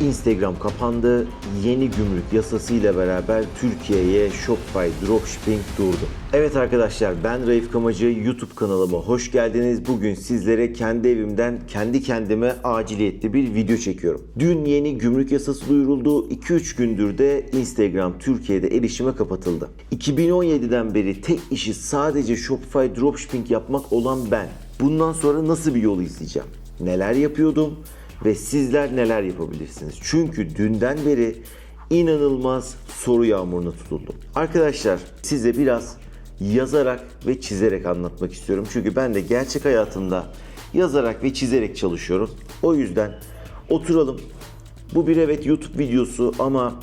Instagram kapandı. Yeni gümrük yasasıyla beraber Türkiye'ye Shopify Dropshipping durdu. Evet arkadaşlar ben Raif Kamacı YouTube kanalıma hoş geldiniz. Bugün sizlere kendi evimden kendi kendime aciliyetli bir video çekiyorum. Dün yeni gümrük yasası duyuruldu. 2-3 gündür de Instagram Türkiye'de erişime kapatıldı. 2017'den beri tek işi sadece Shopify Dropshipping yapmak olan ben. Bundan sonra nasıl bir yol izleyeceğim? Neler yapıyordum? Ve sizler neler yapabilirsiniz? Çünkü dünden beri inanılmaz soru yağmuruna tutuldum. Arkadaşlar size biraz yazarak ve çizerek anlatmak istiyorum. Çünkü ben de gerçek hayatımda yazarak ve çizerek çalışıyorum. O yüzden oturalım. Bu bir evet YouTube videosu ama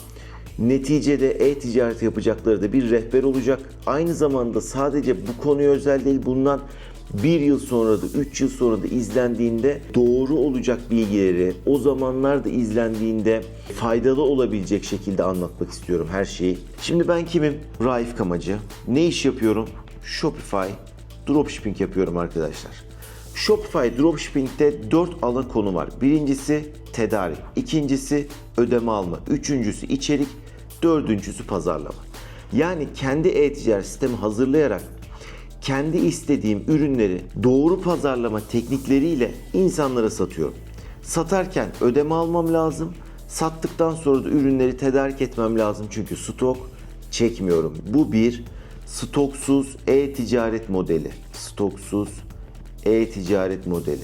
neticede e-ticaret yapacakları da bir rehber olacak. Aynı zamanda sadece bu konuya özel değil bundan bir yıl sonra da 3 yıl sonra da izlendiğinde doğru olacak bilgileri o zamanlar da izlendiğinde faydalı olabilecek şekilde anlatmak istiyorum her şeyi. Şimdi ben kimim? Raif Kamacı. Ne iş yapıyorum? Shopify dropshipping yapıyorum arkadaşlar. Shopify Dropshipping'de 4 ana konu var. Birincisi tedarik, ikincisi ödeme alma, üçüncüsü içerik, dördüncüsü pazarlama. Yani kendi e-ticaret sistemi hazırlayarak kendi istediğim ürünleri doğru pazarlama teknikleriyle insanlara satıyorum. Satarken ödeme almam lazım. Sattıktan sonra da ürünleri tedarik etmem lazım çünkü stok çekmiyorum. Bu bir stoksuz e-ticaret modeli. Stoksuz e-ticaret modeli.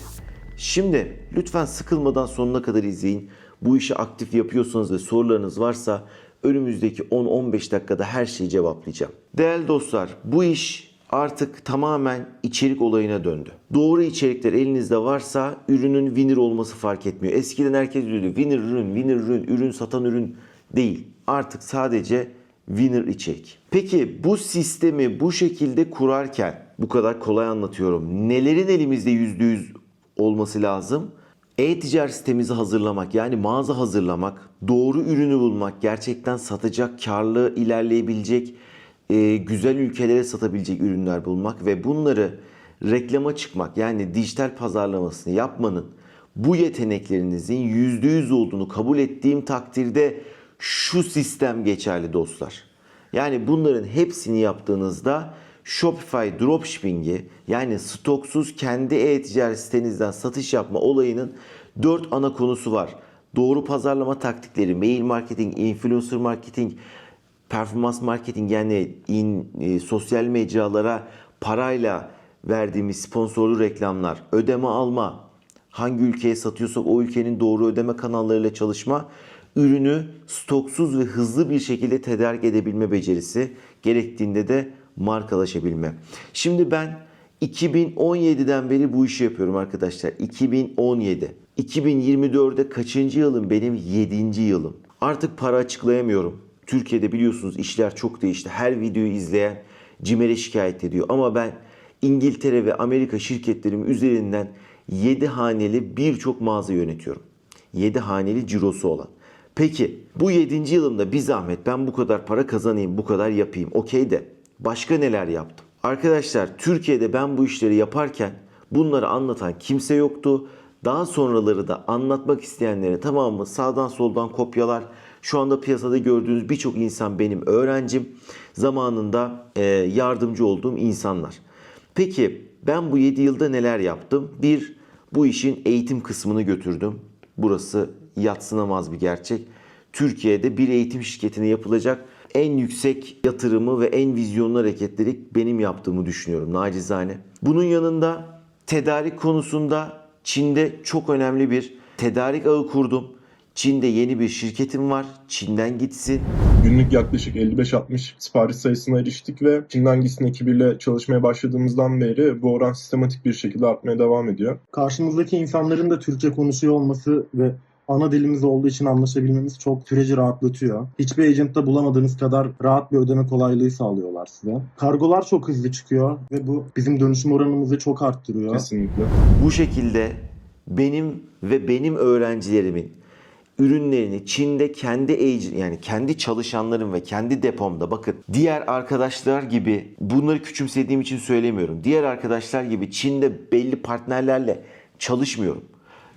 Şimdi lütfen sıkılmadan sonuna kadar izleyin. Bu işi aktif yapıyorsanız ve sorularınız varsa önümüzdeki 10-15 dakikada her şeyi cevaplayacağım. Değerli dostlar bu iş artık tamamen içerik olayına döndü. Doğru içerikler elinizde varsa ürünün winner olması fark etmiyor. Eskiden herkes diyordu winner ürün, winner ürün, ürün satan ürün değil. Artık sadece winner içerik. Peki bu sistemi bu şekilde kurarken bu kadar kolay anlatıyorum. Nelerin elimizde %100 olması lazım? E-ticaret sistemimizi hazırlamak yani mağaza hazırlamak, doğru ürünü bulmak, gerçekten satacak, karlı ilerleyebilecek, e, güzel ülkelere satabilecek ürünler bulmak ve bunları reklama çıkmak yani dijital pazarlamasını yapmanın bu yeteneklerinizin %100 olduğunu kabul ettiğim takdirde şu sistem geçerli dostlar. Yani bunların hepsini yaptığınızda Shopify Dropshipping'i yani stoksuz kendi e-ticaret sitenizden satış yapma olayının 4 ana konusu var. Doğru pazarlama taktikleri, mail marketing, influencer marketing, performans marketing yani in, e, sosyal mecralara parayla verdiğimiz sponsorlu reklamlar, ödeme alma, hangi ülkeye satıyorsak o ülkenin doğru ödeme kanallarıyla çalışma, ürünü stoksuz ve hızlı bir şekilde tedarik edebilme becerisi, gerektiğinde de markalaşabilme. Şimdi ben 2017'den beri bu işi yapıyorum arkadaşlar. 2017. 2024'de kaçıncı yılım benim? 7. yılım. Artık para açıklayamıyorum. Türkiye'de biliyorsunuz işler çok değişti. Her videoyu izleyen CİMER'e şikayet ediyor. Ama ben İngiltere ve Amerika şirketlerim üzerinden 7 haneli birçok mağaza yönetiyorum. 7 haneli cirosu olan. Peki bu 7. yılımda bir zahmet ben bu kadar para kazanayım, bu kadar yapayım. Okey de başka neler yaptım? Arkadaşlar Türkiye'de ben bu işleri yaparken bunları anlatan kimse yoktu. Daha sonraları da anlatmak isteyenlere tamamı sağdan soldan kopyalar. Şu anda piyasada gördüğünüz birçok insan benim öğrencim. Zamanında e, yardımcı olduğum insanlar. Peki ben bu 7 yılda neler yaptım? Bir, bu işin eğitim kısmını götürdüm. Burası yatsınamaz bir gerçek. Türkiye'de bir eğitim şirketine yapılacak en yüksek yatırımı ve en vizyonlu hareketleri benim yaptığımı düşünüyorum nacizane. Bunun yanında tedarik konusunda Çin'de çok önemli bir tedarik ağı kurdum. Çin'de yeni bir şirketim var. Çin'den gitsin. Günlük yaklaşık 55-60 sipariş sayısına eriştik ve Çin'den gitsin ekibiyle çalışmaya başladığımızdan beri bu oran sistematik bir şekilde artmaya devam ediyor. Karşımızdaki insanların da Türkçe konuşuyor olması ve ana dilimiz olduğu için anlaşabilmemiz çok süreci rahatlatıyor. Hiçbir agentta bulamadığınız kadar rahat bir ödeme kolaylığı sağlıyorlar size. Kargolar çok hızlı çıkıyor ve bu bizim dönüşüm oranımızı çok arttırıyor. Kesinlikle. Bu şekilde benim ve benim öğrencilerimin ürünlerini Çin'de kendi yani kendi çalışanlarım ve kendi depomda bakın diğer arkadaşlar gibi bunları küçümsediğim için söylemiyorum. Diğer arkadaşlar gibi Çin'de belli partnerlerle çalışmıyorum.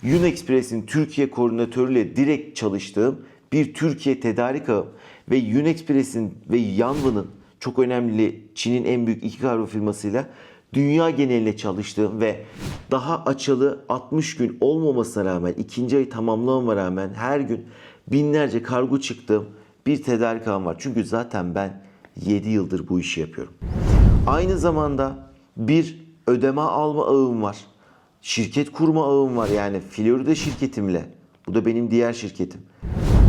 Unexpress'in Türkiye koordinatörüyle direkt çalıştığım bir Türkiye tedarik ağım ve Unexpress'in ve Yanvan'ın çok önemli Çin'in en büyük iki kargo firmasıyla dünya geneline çalıştığım ve daha açalı 60 gün olmamasına rağmen ikinci ayı tamamlamama rağmen her gün binlerce kargo çıktığım bir tedarik ağım var. Çünkü zaten ben 7 yıldır bu işi yapıyorum. Aynı zamanda bir ödeme alma ağım var. Şirket kurma ağım var yani Florida şirketimle. Bu da benim diğer şirketim.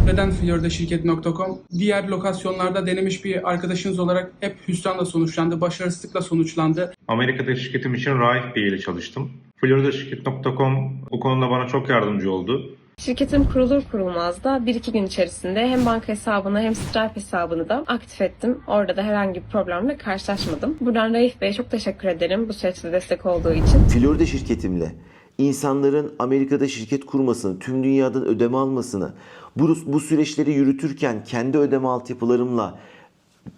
Neden floridashirket.com? Diğer lokasyonlarda denemiş bir arkadaşınız olarak hep hüsranla sonuçlandı, başarısızlıkla sonuçlandı. Amerika'daki şirketim için Raif Bey ile çalıştım. FloridaShirket.com bu konuda bana çok yardımcı oldu. Şirketim kurulur kurulmaz da 1-2 gün içerisinde hem banka hesabını hem Stripe hesabını da aktif ettim. Orada da herhangi bir problemle karşılaşmadım. Buradan Raif Bey'e çok teşekkür ederim bu süreçte destek olduğu için. Florida şirketimle insanların Amerika'da şirket kurmasını, tüm dünyadan ödeme almasını, bu, bu süreçleri yürütürken kendi ödeme altyapılarımla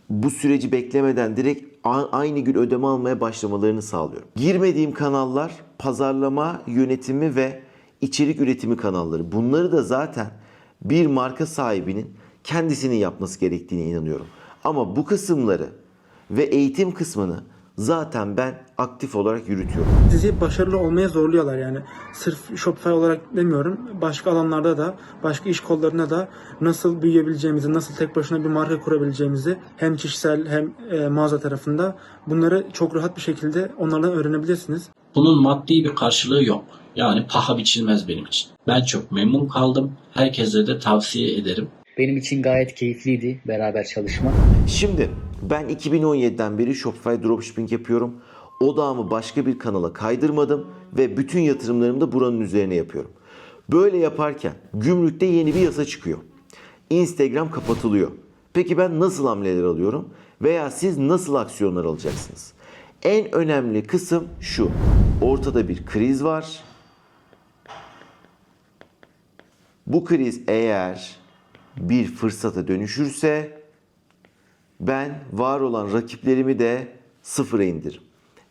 bu süreci beklemeden direkt aynı gün ödeme almaya başlamalarını sağlıyorum. Girmediğim kanallar pazarlama, yönetimi ve içerik üretimi kanalları. Bunları da zaten bir marka sahibinin kendisinin yapması gerektiğine inanıyorum. Ama bu kısımları ve eğitim kısmını zaten ben aktif olarak yürütüyorum. Sizi başarılı olmaya zorluyorlar yani. Sırf Shopify olarak demiyorum. Başka alanlarda da, başka iş kollarına da nasıl büyüyebileceğimizi, nasıl tek başına bir marka kurabileceğimizi hem kişisel hem e, mağaza tarafında bunları çok rahat bir şekilde onlardan öğrenebilirsiniz. Bunun maddi bir karşılığı yok. Yani paha biçilmez benim için. Ben çok memnun kaldım. Herkese de tavsiye ederim. Benim için gayet keyifliydi beraber çalışmak. Şimdi ben 2017'den beri Shopify Dropshipping yapıyorum. Odağımı başka bir kanala kaydırmadım ve bütün yatırımlarımı da buranın üzerine yapıyorum. Böyle yaparken gümrükte yeni bir yasa çıkıyor. Instagram kapatılıyor. Peki ben nasıl hamleler alıyorum? Veya siz nasıl aksiyonlar alacaksınız? En önemli kısım şu. Ortada bir kriz var. Bu kriz eğer bir fırsata dönüşürse ben var olan rakiplerimi de sıfıra indiririm.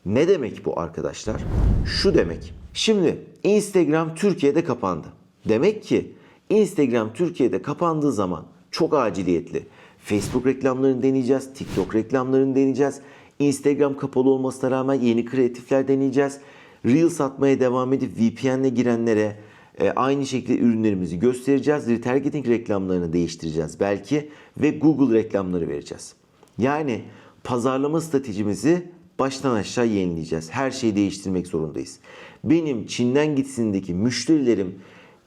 Ne demek bu arkadaşlar? Şu demek. Şimdi Instagram Türkiye'de kapandı. Demek ki Instagram Türkiye'de kapandığı zaman çok aciliyetli. Facebook reklamlarını deneyeceğiz, TikTok reklamlarını deneyeceğiz. Instagram kapalı olmasına rağmen yeni kreatifler deneyeceğiz. Reel satmaya devam edip VPN'le girenlere e, aynı şekilde ürünlerimizi göstereceğiz. Retargeting reklamlarını değiştireceğiz belki ve Google reklamları vereceğiz. Yani pazarlama stratejimizi baştan aşağı yenileyeceğiz. Her şeyi değiştirmek zorundayız. Benim Çin'den gitsindeki müşterilerim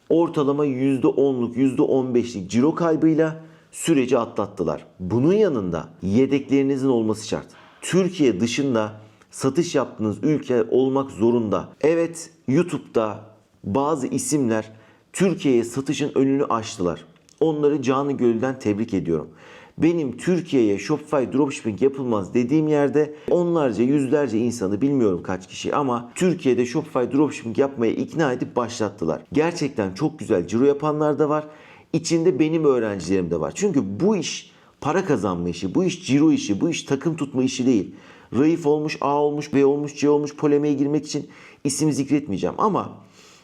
ortalama %10'luk %15'lik ciro kaybıyla süreci atlattılar. Bunun yanında yedeklerinizin olması şart. Türkiye dışında satış yaptığınız ülke olmak zorunda. Evet YouTube'da bazı isimler Türkiye'ye satışın önünü açtılar. Onları canı gölden tebrik ediyorum. Benim Türkiye'ye Shopify dropshipping yapılmaz dediğim yerde onlarca yüzlerce insanı bilmiyorum kaç kişi ama Türkiye'de Shopify dropshipping yapmaya ikna edip başlattılar. Gerçekten çok güzel ciro yapanlar da var. İçinde benim öğrencilerim de var. Çünkü bu iş para kazanma işi, bu iş ciro işi, bu iş takım tutma işi değil. Raif olmuş, A olmuş, B olmuş, C olmuş polemiğe girmek için isim zikretmeyeceğim ama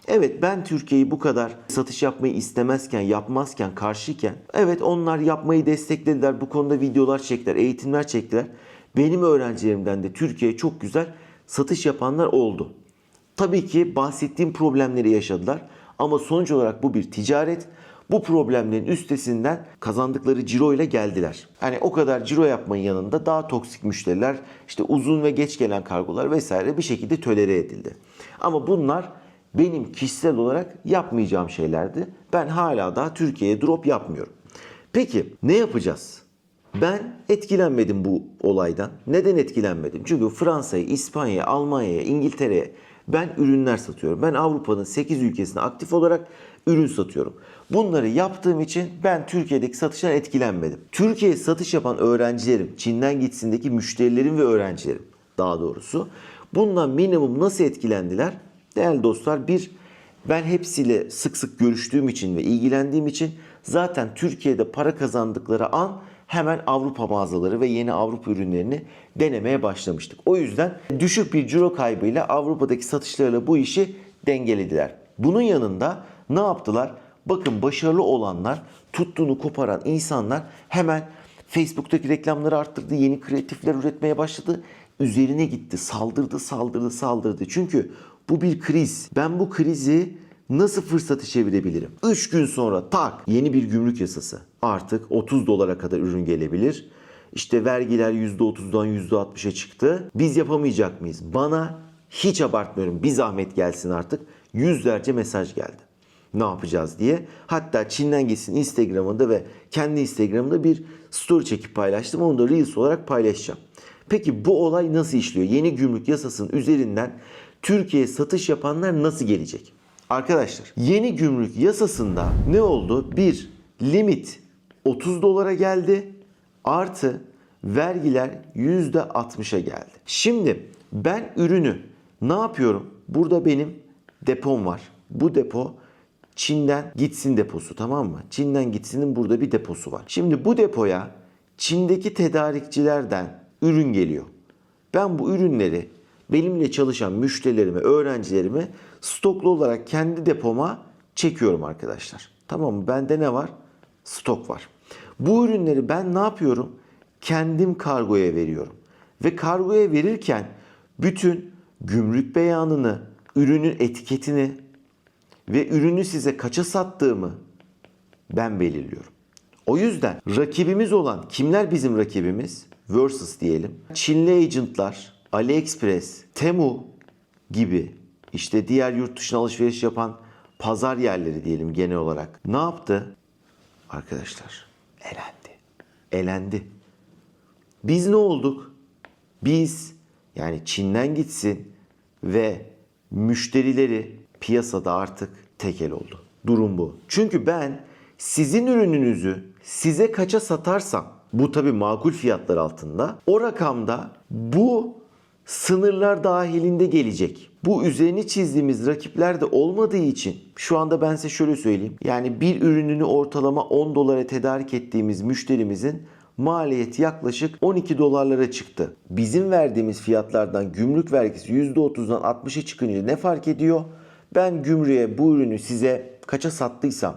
Evet ben Türkiye'yi bu kadar satış yapmayı istemezken, yapmazken, karşıyken evet onlar yapmayı desteklediler. Bu konuda videolar çektiler, eğitimler çektiler. Benim öğrencilerimden de Türkiye'ye çok güzel satış yapanlar oldu. Tabii ki bahsettiğim problemleri yaşadılar ama sonuç olarak bu bir ticaret. Bu problemlerin üstesinden kazandıkları ciro ile geldiler. Hani o kadar ciro yapmanın yanında daha toksik müşteriler, işte uzun ve geç gelen kargolar vesaire bir şekilde tölere edildi. Ama bunlar benim kişisel olarak yapmayacağım şeylerdi. Ben hala daha Türkiye'ye drop yapmıyorum. Peki ne yapacağız? Ben etkilenmedim bu olaydan. Neden etkilenmedim? Çünkü Fransa'ya, İspanya'ya, Almanya'ya, İngiltere'ye ben ürünler satıyorum. Ben Avrupa'nın 8 ülkesine aktif olarak ürün satıyorum. Bunları yaptığım için ben Türkiye'deki satıştan etkilenmedim. Türkiye'ye satış yapan öğrencilerim, Çin'den gitsindeki müşterilerim ve öğrencilerim daha doğrusu bundan minimum nasıl etkilendiler? Değerli dostlar bir ben hepsiyle sık sık görüştüğüm için ve ilgilendiğim için zaten Türkiye'de para kazandıkları an hemen Avrupa mağazaları ve yeni Avrupa ürünlerini denemeye başlamıştık. O yüzden düşük bir ciro kaybıyla Avrupa'daki satışlarıyla bu işi dengelediler. Bunun yanında ne yaptılar? Bakın başarılı olanlar, tuttuğunu koparan insanlar hemen Facebook'taki reklamları arttırdı, yeni kreatifler üretmeye başladı. Üzerine gitti, saldırdı, saldırdı, saldırdı. Çünkü bu bir kriz. Ben bu krizi nasıl fırsatı çevirebilirim? 3 gün sonra tak yeni bir gümrük yasası. Artık 30 dolara kadar ürün gelebilir. İşte vergiler %30'dan %60'a çıktı. Biz yapamayacak mıyız? Bana hiç abartmıyorum. Bir zahmet gelsin artık. Yüzlerce mesaj geldi. Ne yapacağız diye. Hatta Çin'den gitsin Instagram'ında ve kendi Instagram'da bir story çekip paylaştım. Onu da Reels olarak paylaşacağım. Peki bu olay nasıl işliyor? Yeni gümrük yasasının üzerinden Türkiye'ye satış yapanlar nasıl gelecek? Arkadaşlar yeni gümrük yasasında ne oldu? Bir limit 30 dolara geldi. Artı vergiler %60'a geldi. Şimdi ben ürünü ne yapıyorum? Burada benim depom var. Bu depo Çin'den gitsin deposu tamam mı? Çin'den gitsinin burada bir deposu var. Şimdi bu depoya Çin'deki tedarikçilerden ürün geliyor. Ben bu ürünleri benimle çalışan müşterilerime, öğrencilerime stoklu olarak kendi depoma çekiyorum arkadaşlar. Tamam mı? Bende ne var? Stok var. Bu ürünleri ben ne yapıyorum? Kendim kargoya veriyorum. Ve kargoya verirken bütün gümrük beyanını, ürünün etiketini ve ürünü size kaça sattığımı ben belirliyorum. O yüzden rakibimiz olan kimler bizim rakibimiz? Versus diyelim. Çinli agentlar, AliExpress, Temu gibi işte diğer yurt dışına alışveriş yapan pazar yerleri diyelim genel olarak. Ne yaptı? Arkadaşlar elendi. Elendi. Biz ne olduk? Biz yani Çin'den gitsin ve müşterileri piyasada artık tekel oldu. Durum bu. Çünkü ben sizin ürününüzü size kaça satarsam bu tabi makul fiyatlar altında o rakamda bu sınırlar dahilinde gelecek. Bu üzerine çizdiğimiz rakipler de olmadığı için şu anda ben size şöyle söyleyeyim. Yani bir ürününü ortalama 10 dolara tedarik ettiğimiz müşterimizin maliyeti yaklaşık 12 dolarlara çıktı. Bizim verdiğimiz fiyatlardan gümrük vergisi %30'dan 60'a çıkınca ne fark ediyor? Ben gümrüğe bu ürünü size kaça sattıysam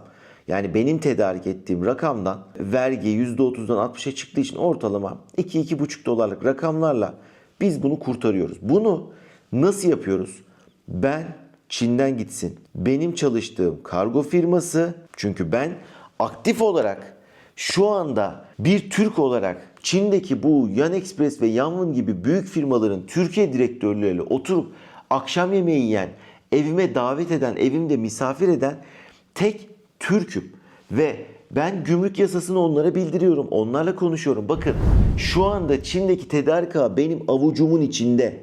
yani benim tedarik ettiğim rakamdan vergi %30'dan 60'a çıktığı için ortalama 2-2,5 dolarlık rakamlarla biz bunu kurtarıyoruz. Bunu nasıl yapıyoruz? Ben Çin'den gitsin. Benim çalıştığım kargo firması çünkü ben aktif olarak şu anda bir Türk olarak Çin'deki bu Yan Express ve Yanwon gibi büyük firmaların Türkiye direktörleriyle oturup akşam yemeği yiyen, evime davet eden, evimde misafir eden tek Türk'üm. Ve ben gümrük yasasını onlara bildiriyorum. Onlarla konuşuyorum. Bakın şu anda Çin'deki tedarik ağı benim avucumun içinde.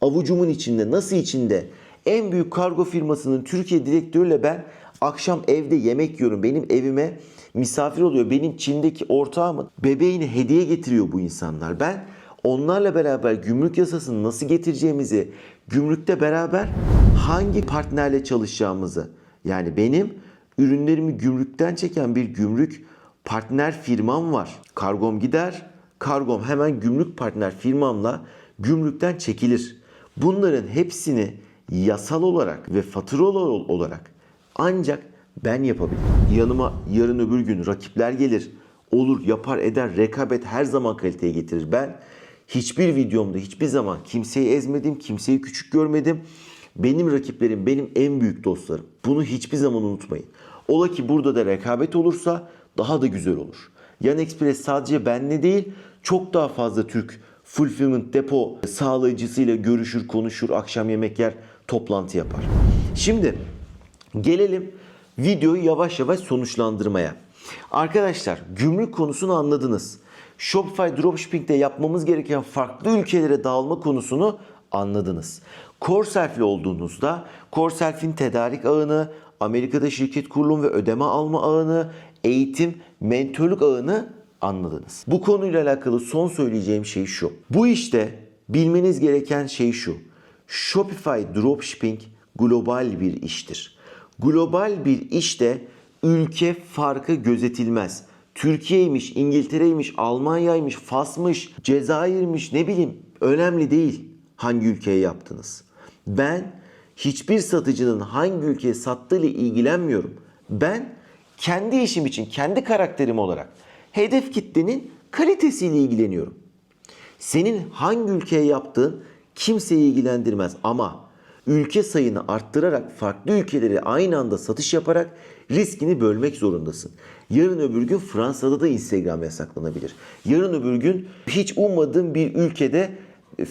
Avucumun içinde. Nasıl içinde? En büyük kargo firmasının Türkiye direktörüyle ben akşam evde yemek yiyorum. Benim evime misafir oluyor. Benim Çin'deki ortağımın bebeğini hediye getiriyor bu insanlar. Ben onlarla beraber gümrük yasasını nasıl getireceğimizi, gümrükte beraber hangi partnerle çalışacağımızı yani benim ürünlerimi gümrükten çeken bir gümrük partner firmam var. Kargom gider, kargom hemen gümrük partner firmamla gümrükten çekilir. Bunların hepsini yasal olarak ve faturalı olarak ancak ben yapabilirim. Yanıma yarın öbür gün rakipler gelir. Olur, yapar, eder. Rekabet her zaman kaliteye getirir. Ben hiçbir videomda hiçbir zaman kimseyi ezmedim, kimseyi küçük görmedim. Benim rakiplerim benim en büyük dostlarım. Bunu hiçbir zaman unutmayın. Ola ki burada da rekabet olursa daha da güzel olur. Yan Express sadece benle değil, çok daha fazla Türk fulfillment depo sağlayıcısıyla görüşür, konuşur, akşam yemek yer, toplantı yapar. Şimdi gelelim videoyu yavaş yavaş sonuçlandırmaya. Arkadaşlar gümrük konusunu anladınız. Shopify Dropshipping'de yapmamız gereken farklı ülkelere dağılma konusunu anladınız. CoreSelf'li olduğunuzda CoreSelf'in tedarik ağını, Amerika'da şirket kurulum ve ödeme alma ağını, eğitim, mentörlük ağını anladınız. Bu konuyla alakalı son söyleyeceğim şey şu. Bu işte bilmeniz gereken şey şu. Shopify Dropshipping global bir iştir. Global bir işte ülke farkı gözetilmez. Türkiye'ymiş, İngiltere'ymiş, Almanya'ymış, Fas'mış, Cezayir'miş ne bileyim önemli değil hangi ülkeye yaptınız. Ben hiçbir satıcının hangi ülkeye sattığıyla ilgilenmiyorum. Ben kendi işim için, kendi karakterim olarak hedef kitlenin kalitesiyle ilgileniyorum. Senin hangi ülkeye yaptığın kimseyi ilgilendirmez ama ülke sayını arttırarak farklı ülkelere aynı anda satış yaparak riskini bölmek zorundasın. Yarın öbür gün Fransa'da da Instagram yasaklanabilir. Yarın öbür gün hiç ummadığın bir ülkede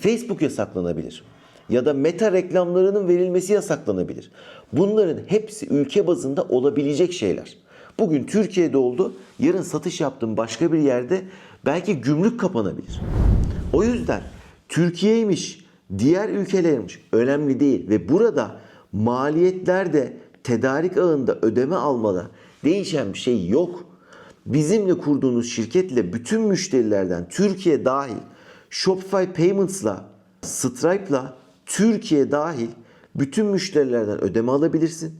Facebook yasaklanabilir. Ya da meta reklamlarının verilmesi yasaklanabilir. Bunların hepsi ülke bazında olabilecek şeyler. Bugün Türkiye'de oldu, yarın satış yaptığın başka bir yerde belki gümrük kapanabilir. O yüzden Türkiye'ymiş, diğer ülkelermiş önemli değil ve burada maliyetlerde tedarik ağında ödeme almada değişen bir şey yok. Bizimle kurduğunuz şirketle bütün müşterilerden Türkiye dahil Shopify Payments'la, Stripe'la Türkiye dahil bütün müşterilerden ödeme alabilirsin.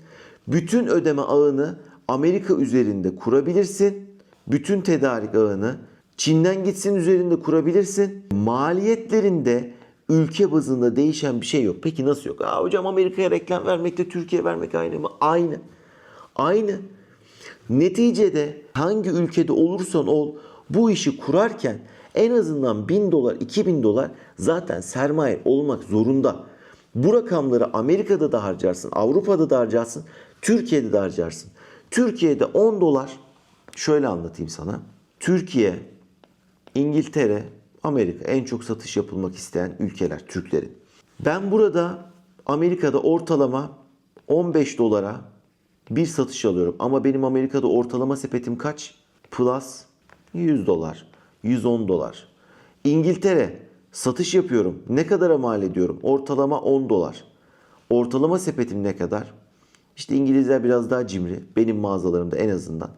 Bütün ödeme ağını Amerika üzerinde kurabilirsin. Bütün tedarik ağını Çin'den gitsin üzerinde kurabilirsin. Maliyetlerinde ülke bazında değişen bir şey yok. Peki nasıl yok? Aa, hocam Amerika'ya reklam vermekle Türkiye vermek aynı mı? Aynı. Aynı. Neticede hangi ülkede olursan ol bu işi kurarken en azından 1000 dolar, 2000 dolar zaten sermaye olmak zorunda. Bu rakamları Amerika'da da harcarsın, Avrupa'da da harcarsın, Türkiye'de de harcarsın. Türkiye'de 10 dolar, şöyle anlatayım sana. Türkiye, İngiltere, Amerika en çok satış yapılmak isteyen ülkeler Türklerin. Ben burada Amerika'da ortalama 15 dolara bir satış alıyorum. Ama benim Amerika'da ortalama sepetim kaç? Plus 100 dolar, 110 dolar. İngiltere satış yapıyorum. Ne kadara mal ediyorum? Ortalama 10 dolar. Ortalama sepetim ne kadar? İşte İngilizler biraz daha cimri. Benim mağazalarımda en azından.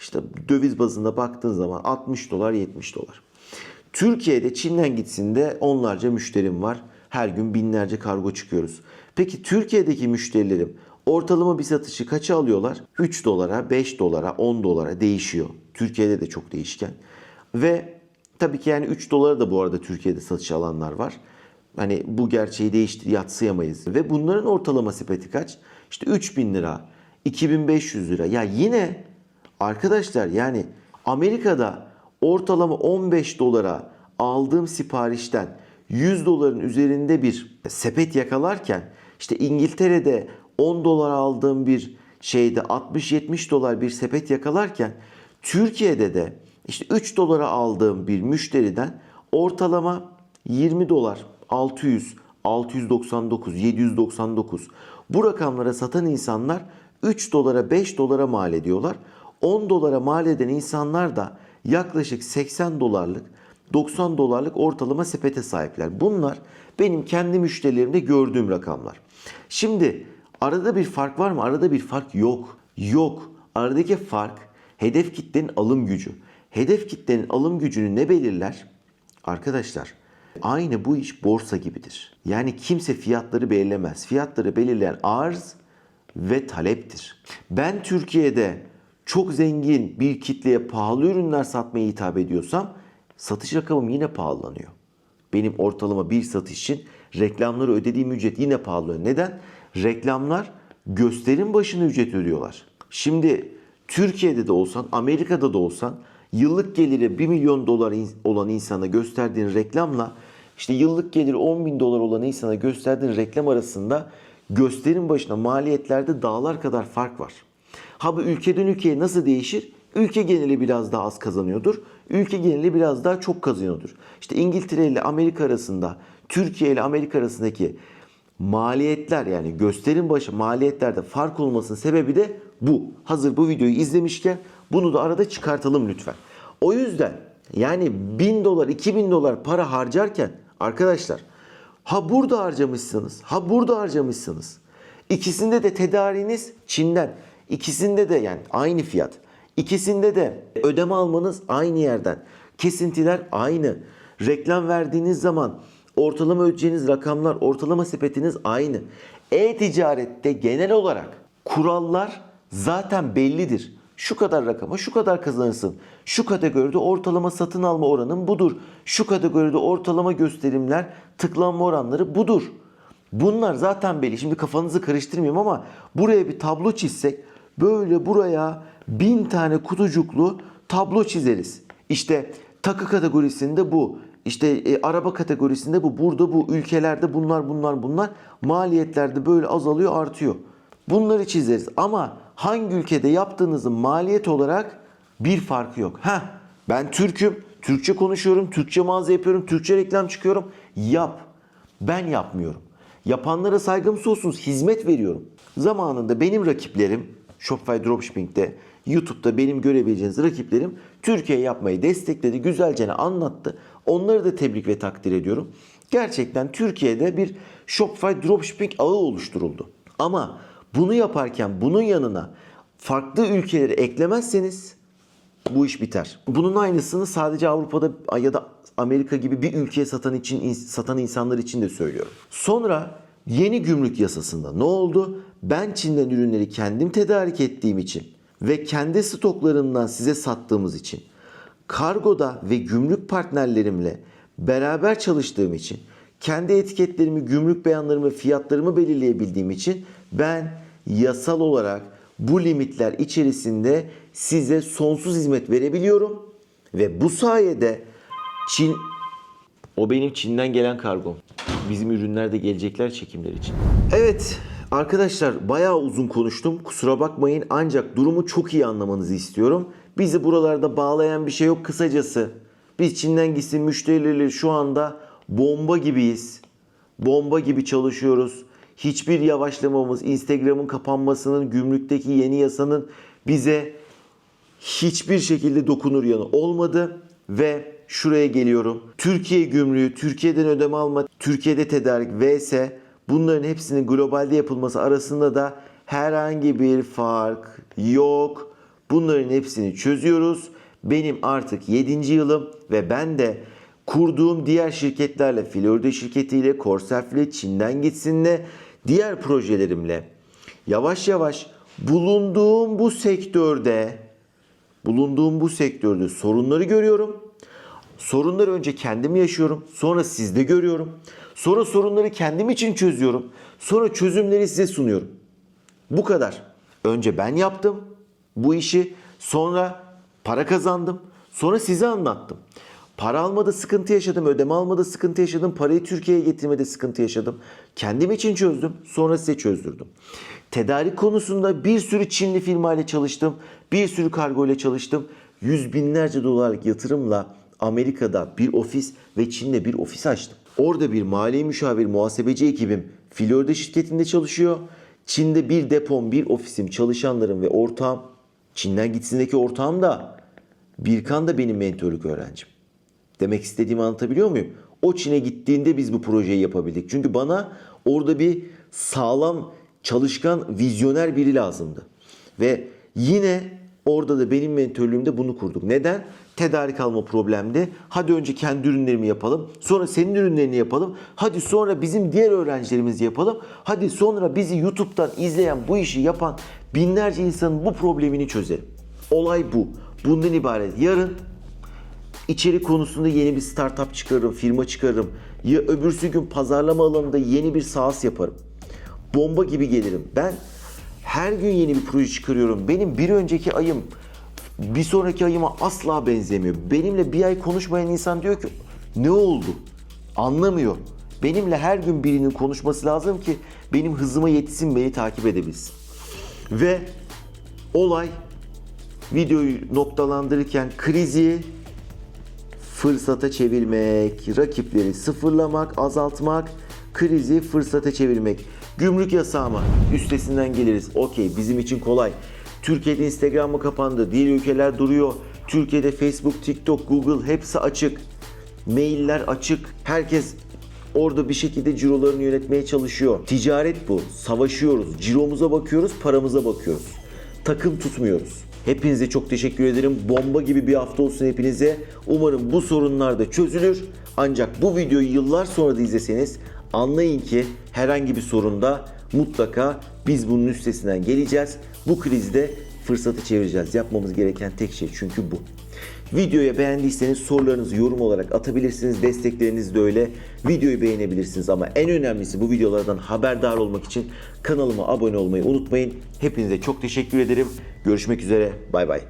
İşte döviz bazında baktığın zaman 60 dolar, 70 dolar. Türkiye'de Çin'den gitsin de onlarca müşterim var. Her gün binlerce kargo çıkıyoruz. Peki Türkiye'deki müşterilerim ortalama bir satışı kaça alıyorlar? 3 dolara, 5 dolara, 10 dolara değişiyor. Türkiye'de de çok değişken. Ve tabii ki yani 3 dolara da bu arada Türkiye'de satış alanlar var. Hani bu gerçeği değiştir yatsıyamayız. Ve bunların ortalama sepeti kaç? İşte 3000 lira, 2500 lira. Ya yine arkadaşlar yani Amerika'da ortalama 15 dolara aldığım siparişten 100 doların üzerinde bir sepet yakalarken işte İngiltere'de 10 dolar aldığım bir şeyde 60-70 dolar bir sepet yakalarken Türkiye'de de işte 3 dolara aldığım bir müşteriden ortalama 20 dolar 600, 699, 799 bu rakamlara satan insanlar 3 dolara 5 dolara mal ediyorlar. 10 dolara mal eden insanlar da yaklaşık 80 dolarlık 90 dolarlık ortalama sepete sahipler. Bunlar benim kendi müşterilerimde gördüğüm rakamlar. Şimdi arada bir fark var mı? Arada bir fark yok. Yok. Aradaki fark hedef kitlenin alım gücü. Hedef kitlenin alım gücünü ne belirler? Arkadaşlar aynı bu iş borsa gibidir. Yani kimse fiyatları belirlemez. Fiyatları belirleyen arz ve taleptir. Ben Türkiye'de çok zengin bir kitleye pahalı ürünler satmaya hitap ediyorsam satış rakamım yine pahalanıyor. Benim ortalama bir satış için reklamları ödediğim ücret yine pahalı. Neden? Reklamlar gösterim başına ücret ödüyorlar. Şimdi Türkiye'de de olsan, Amerika'da da olsan yıllık geliri 1 milyon dolar olan insana gösterdiğin reklamla işte yıllık geliri 10 bin dolar olan insana gösterdiğin reklam arasında gösterim başına maliyetlerde dağlar kadar fark var. Ha bu ülkeden ülkeye nasıl değişir? Ülke geneli biraz daha az kazanıyordur. Ülke geneli biraz daha çok kazanıyordur. İşte İngiltere ile Amerika arasında, Türkiye ile Amerika arasındaki maliyetler yani gösterim başı maliyetlerde fark olmasının sebebi de bu. Hazır bu videoyu izlemişken bunu da arada çıkartalım lütfen. O yüzden yani 1000 dolar 2000 dolar para harcarken arkadaşlar ha burada harcamışsınız ha burada harcamışsınız. İkisinde de tedariğiniz Çin'den. İkisinde de yani aynı fiyat. İkisinde de ödeme almanız aynı yerden. Kesintiler aynı. Reklam verdiğiniz zaman ortalama ödeyeceğiniz rakamlar, ortalama sepetiniz aynı. E-ticarette genel olarak kurallar zaten bellidir. Şu kadar rakama şu kadar kazanırsın. Şu kategoride ortalama satın alma oranın budur. Şu kategoride ortalama gösterimler, tıklanma oranları budur. Bunlar zaten belli. Şimdi kafanızı karıştırmayayım ama buraya bir tablo çizsek böyle buraya bin tane kutucuklu tablo çizeriz. İşte takı kategorisinde bu. İşte e, araba kategorisinde bu. Burada bu. Ülkelerde bunlar bunlar bunlar. Maliyetlerde böyle azalıyor artıyor. Bunları çizeriz ama hangi ülkede yaptığınızın maliyet olarak bir farkı yok. Heh, ben Türk'üm, Türkçe konuşuyorum, Türkçe mağaza yapıyorum, Türkçe reklam çıkıyorum. Yap. Ben yapmıyorum. Yapanlara saygım sonsuz, hizmet veriyorum. Zamanında benim rakiplerim, Shopify Dropshipping'de, YouTube'da benim görebileceğiniz rakiplerim Türkiye yapmayı destekledi, güzelce anlattı. Onları da tebrik ve takdir ediyorum. Gerçekten Türkiye'de bir Shopify Dropshipping ağı oluşturuldu. Ama bunu yaparken bunun yanına farklı ülkeleri eklemezseniz bu iş biter. Bunun aynısını sadece Avrupa'da ya da Amerika gibi bir ülkeye satan için satan insanlar için de söylüyorum. Sonra yeni gümrük yasasında ne oldu? Ben Çin'den ürünleri kendim tedarik ettiğim için ve kendi stoklarımdan size sattığımız için kargoda ve gümrük partnerlerimle beraber çalıştığım için kendi etiketlerimi, gümrük beyanlarımı, fiyatlarımı belirleyebildiğim için ben yasal olarak bu limitler içerisinde size sonsuz hizmet verebiliyorum ve bu sayede Çin o benim Çin'den gelen kargom. Bizim ürünler de gelecekler çekimler için. Evet arkadaşlar bayağı uzun konuştum. Kusura bakmayın ancak durumu çok iyi anlamanızı istiyorum. Bizi buralarda bağlayan bir şey yok kısacası. Biz Çin'den gitsin müşterileri şu anda bomba gibiyiz. Bomba gibi çalışıyoruz. Hiçbir yavaşlamamız, Instagram'ın kapanmasının, gümrükteki yeni yasanın bize hiçbir şekilde dokunur yanı olmadı ve şuraya geliyorum. Türkiye gümrüğü, Türkiye'den ödeme alma, Türkiye'de tedarik vs bunların hepsinin globalde yapılması arasında da herhangi bir fark yok. Bunların hepsini çözüyoruz. Benim artık 7. yılım ve ben de kurduğum diğer şirketlerle, Florida şirketiyle, Corsair'le, Çin'den gitsinle, diğer projelerimle yavaş yavaş bulunduğum bu sektörde bulunduğum bu sektörde sorunları görüyorum. Sorunları önce kendim yaşıyorum. Sonra sizde görüyorum. Sonra sorunları kendim için çözüyorum. Sonra çözümleri size sunuyorum. Bu kadar. Önce ben yaptım bu işi. Sonra para kazandım. Sonra size anlattım. Para almada sıkıntı yaşadım, ödeme almada sıkıntı yaşadım, parayı Türkiye'ye getirmede sıkıntı yaşadım. Kendim için çözdüm, sonra size çözdürdüm. Tedarik konusunda bir sürü Çinli firmayla çalıştım, bir sürü kargo ile çalıştım. Yüz binlerce dolarlık yatırımla Amerika'da bir ofis ve Çin'de bir ofis açtım. Orada bir mali müşavir muhasebeci ekibim Florida şirketinde çalışıyor. Çin'de bir depom, bir ofisim, çalışanlarım ve ortağım. Çin'den gitsindeki ortağım da Birkan da benim mentörlük öğrencim. Demek istediğimi anlatabiliyor muyum? O Çin'e gittiğinde biz bu projeyi yapabildik. Çünkü bana orada bir sağlam, çalışkan, vizyoner biri lazımdı. Ve yine orada da benim mentörlüğümde bunu kurduk. Neden? Tedarik alma problemdi. Hadi önce kendi ürünlerimi yapalım. Sonra senin ürünlerini yapalım. Hadi sonra bizim diğer öğrencilerimizi yapalım. Hadi sonra bizi YouTube'dan izleyen, bu işi yapan binlerce insanın bu problemini çözelim. Olay bu. Bundan ibaret. Yarın içerik konusunda yeni bir startup çıkarırım, firma çıkarırım. Ya öbürsü gün pazarlama alanında yeni bir SaaS yaparım. Bomba gibi gelirim. Ben her gün yeni bir proje çıkarıyorum. Benim bir önceki ayım bir sonraki ayıma asla benzemiyor. Benimle bir ay konuşmayan insan diyor ki ne oldu? Anlamıyor. Benimle her gün birinin konuşması lazım ki benim hızıma yetişsin beni takip edebilsin. Ve olay videoyu noktalandırırken krizi fırsata çevirmek, rakipleri sıfırlamak, azaltmak, krizi fırsata çevirmek. Gümrük yasağı mı? Üstesinden geliriz. Okey bizim için kolay. Türkiye'de Instagram kapandı? Diğer ülkeler duruyor. Türkiye'de Facebook, TikTok, Google hepsi açık. Mailler açık. Herkes orada bir şekilde cirolarını yönetmeye çalışıyor. Ticaret bu. Savaşıyoruz. Ciromuza bakıyoruz, paramıza bakıyoruz. Takım tutmuyoruz. Hepinize çok teşekkür ederim. Bomba gibi bir hafta olsun hepinize. Umarım bu sorunlar da çözülür. Ancak bu videoyu yıllar sonra da izleseniz anlayın ki herhangi bir sorunda mutlaka biz bunun üstesinden geleceğiz. Bu krizde fırsatı çevireceğiz. Yapmamız gereken tek şey çünkü bu. Videoyu beğendiyseniz sorularınızı yorum olarak atabilirsiniz. Destekleriniz de öyle. Videoyu beğenebilirsiniz ama en önemlisi bu videolardan haberdar olmak için kanalıma abone olmayı unutmayın. Hepinize çok teşekkür ederim. Görüşmek üzere. Bay bay.